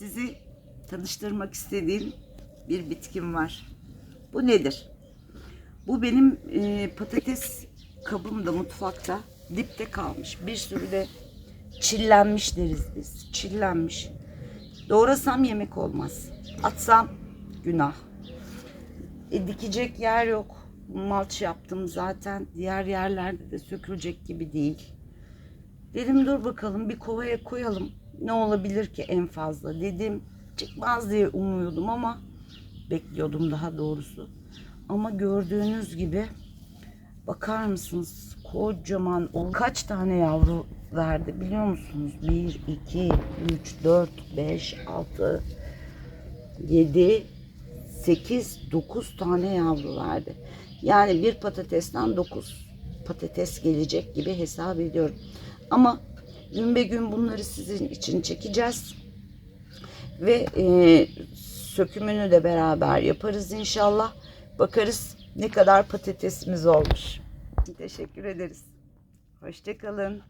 sizi tanıştırmak istediğim bir bitkim var. Bu nedir? Bu benim e, patates kabımda mutfakta dipte kalmış. Bir sürü de çillenmiş deriz biz. Çillenmiş. Doğrasam yemek olmaz. Atsam günah. E, dikecek yer yok. Malç yaptım zaten. Diğer yerlerde de sökülecek gibi değil. Dedim dur bakalım bir kovaya koyalım. Ne olabilir ki en fazla dedim. Çıkmaz diye umuyordum ama bekliyordum daha doğrusu. Ama gördüğünüz gibi bakar mısınız kocaman o kaç tane yavru verdi biliyor musunuz? 1, 2, 3, 4, 5, 6, 7, 8, 9 tane yavru verdi. Yani bir patatesten 9 patates gelecek gibi hesap ediyorum. Ama gün be gün bunları sizin için çekeceğiz. Ve e, sökümünü de beraber yaparız inşallah. Bakarız ne kadar patatesimiz olmuş. Teşekkür ederiz. Hoşçakalın.